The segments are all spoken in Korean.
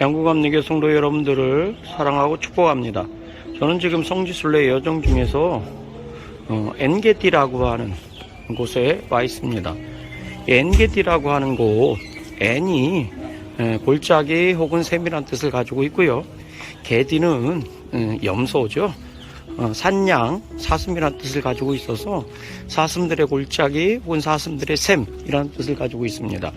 양구감리교 성도 여러분들을 사랑하고 축복합니다. 저는 지금 성지순례 여정 중에서 어, 엔게디라고 하는 곳에 와 있습니다. 엔게디라고 하는 곳, N이 에, 골짜기 혹은 샘이란 뜻을 가지고 있고요. 게디는 음, 염소죠. 어, 산양, 사슴이라는 뜻을 가지고 있어서 사슴들의 골짜기 혹은 사슴들의 샘이라는 뜻을 가지고 있습니다.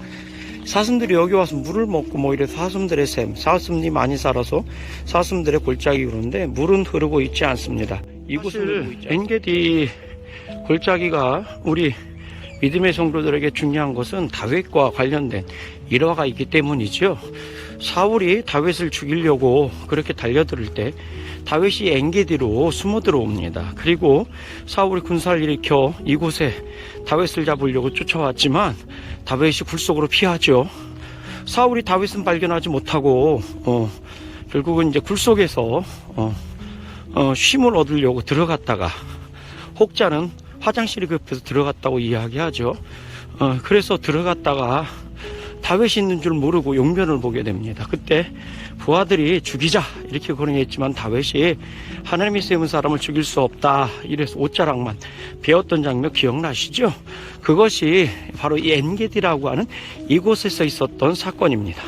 사슴들이 여기 와서 물을 먹고 뭐 이래 사슴들의 샘, 사슴이 많이 살아서 사슴들의 골짜기 그런데 물은 흐르고 있지 않습니다. 이곳을 엔게디 골짜기가 우리 믿음의 성도들에게 중요한 것은 다윗과 관련된 일화가 있기 때문이죠. 사울이 다윗을 죽이려고 그렇게 달려들 때 다윗이 엔게디로 숨어 들어옵니다. 그리고 사울이 군사를 일으켜 이곳에 다윗을 잡으려고 쫓아왔지만 다윗이 굴속으로 피하죠. 사울이 다윗은 발견하지 못하고 어, 결국은 이제 굴속에서 어, 어, 쉼을 얻으려고 들어갔다가 혹자는 화장실에 급해서 들어갔다고 이야기하죠. 어, 그래서 들어갔다가 다윗이 있는 줄 모르고 용변을 보게 됩니다. 그때 부하들이 죽이자 이렇게 권유했지만 다윗이 하나님이 세운 사람을 죽일 수 없다 이래서 옷자락만 베었던 장면 기억나시죠? 그것이 바로 이 엔게디라고 하는 이곳에서 있었던 사건입니다.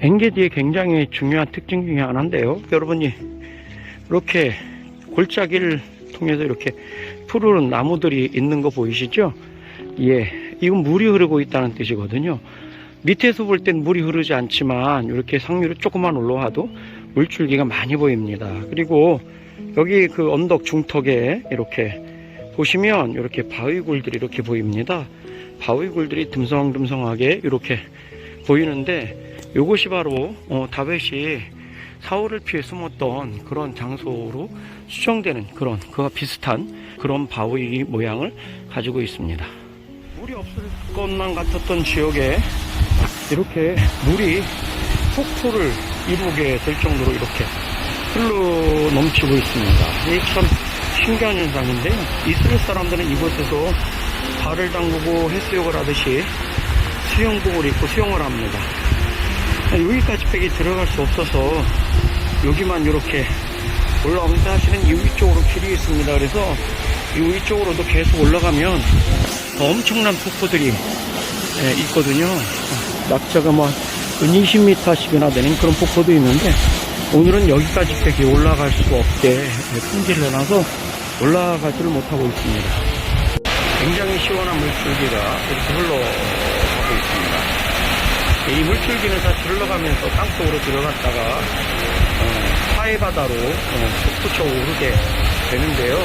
엔게디의 굉장히 중요한 특징 중에 하나인데요. 여러분이 이렇게 골짜기를 통해서 이렇게 푸르른 나무들이 있는 거 보이시죠? 예, 이건 물이 흐르고 있다는 뜻이거든요. 밑에서 볼 땐 물이 흐르지 않지만 이렇게 상류로 조금만 올라와도 물줄기가 많이 보입니다. 그리고 여기 그 언덕 중턱에 이렇게 보시면 이렇게 바위굴들이 이렇게 보입니다. 바위굴들이 듬성듬성하게 이렇게 보이는데 이것이 바로 어, 다윗이 사울을 피해 숨었던 그런 장소로 추정되는 그런 그와 비슷한 그런 바위 모양을 가지고 있습니다. 물이 없을 것만 같았던 지역에 이렇게 물이 폭포를 이루게 될 정도로 이렇게 흘러 넘치고 있습니다. 이게 참 신기한 현상인데요. 이스라엘 사람들은 이곳에서 발을 담그고 해수욕을 하듯이 수영복을 입고 수영을 합니다. 여기까지 팩이 들어갈 수 없어서 여기만 이렇게 올라오면서 사실은 이 위쪽으로 길이 있습니다. 그래서 이 위쪽으로도 계속 올라가면 더 엄청난 폭포들이 예, 있거든요. 낙차가 뭐 20m씩이나 되는 그런 폭포도 있는데 오늘은 여기까지 팩이 올라갈 수 없게 품질을 해놔서 올라가지를 못하고 있습니다. 굉장히 시원한 물줄기가 이렇게 흘러가고 있습니다. 이 물줄기는 사실 흘러가면서 땅속으로 들어갔다가 어, 사해바다로 어, 솟구쳐 오르게 되는데요.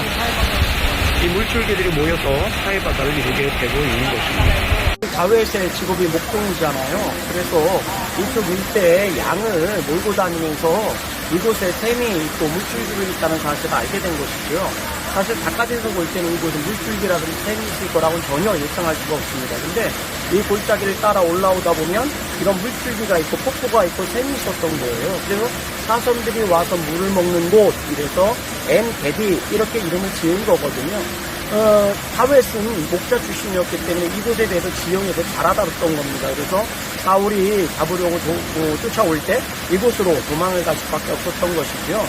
이 물줄기들이 모여서 사해바다를 이루게 되고 있는 것입니다. 다윗의 직업이 목동이잖아요. 그래서 이쪽 일대에 양을 몰고 다니면서 이곳에 샘이 있고 물줄기가 있다는 사실을 알게 된 것이고요. 사실 바깥에서 볼 때는 이곳은 물줄기라든지 샘이 있을 거라고는 전혀 예상할 수가 없습니다. 근데 이 골짜기를 따라 올라오다 보면 이런 물줄기가 있고 폭포가 있고 샘이 있었던 거예요. 그래서 사선들이 와서 물을 먹는 곳, 이래서 엔게디 이렇게 이름을 지은 거거든요. 어, 다윗은 목자 출신이었기 때문에 이곳에 대해서 지형에 대해 잘 알았던 겁니다. 그래서 사울이 잡으려고 도- 어, 쫓아올 때 이곳으로 도망을 갈 수밖에 없었던 것이고요.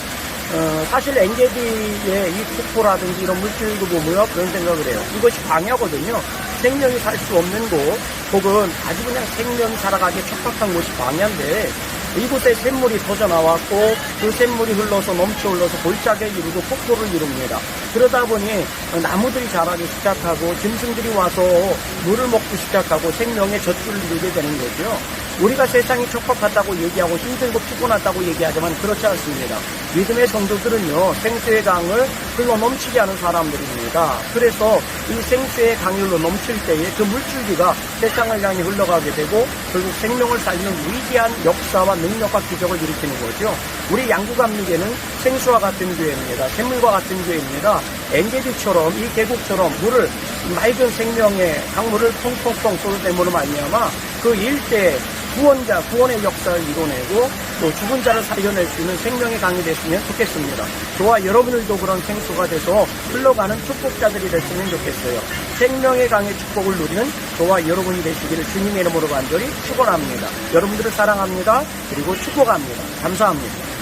어, 사실 엔게디의 이 폭포라든지 이런 물질도 보면 그런 생각을 해요. 이것이 광야거든요. 생명이 살 수 없는 곳, 혹은 아주 그냥 생명이 살아가기 척박한 곳이 광야인데, 이곳에 샘물이 터져 나왔고, 그 샘물이 흘러서 넘쳐 흘러서 골짜기를 이루고 폭포를 이룹니다. 그러다 보니 나무들이 자라기 시작하고, 짐승들이 와서 물을 먹기 시작하고 생명의 젖줄을 이루게 되는 거죠. 우리가 세상이 촉박하다고 얘기하고 힘들고 피곤하다고 얘기하지만 그렇지 않습니다. 믿음의 성도들은요, 생수의 강을 흘러 넘치게 하는 사람들입니다. 그래서 이 생수의 강이 흘러 넘칠 때에 그 물줄기가 세상을 향해 흘러가게 되고 결국 생명을 살리는 위대한 역사와 능력과 기적을 일으키는 거죠. 우리 양구감리교는 생수와 같은 교회입니다. 샘물과 같은 교회입니다. 엔게디처럼 이 계곡처럼 물을 맑은 생명의 강물을 퐁퐁퐁 쏟아내므로 말미암아 그 일대에 구원자, 구원의 역사를 이뤄내고 또 죽은 자를 살려낼 수 있는 생명의 강이 됐으면 좋겠습니다. 저와 여러분들도 그런 생수가 돼서 흘러가는 축복자들이 됐으면 좋겠어요. 생명의 강의 축복을 누리는 저와 여러분이 되시기를 주님의 이름으로 간절히 축원합니다. 여러분들을 사랑합니다. 그리고 축복합니다. 감사합니다.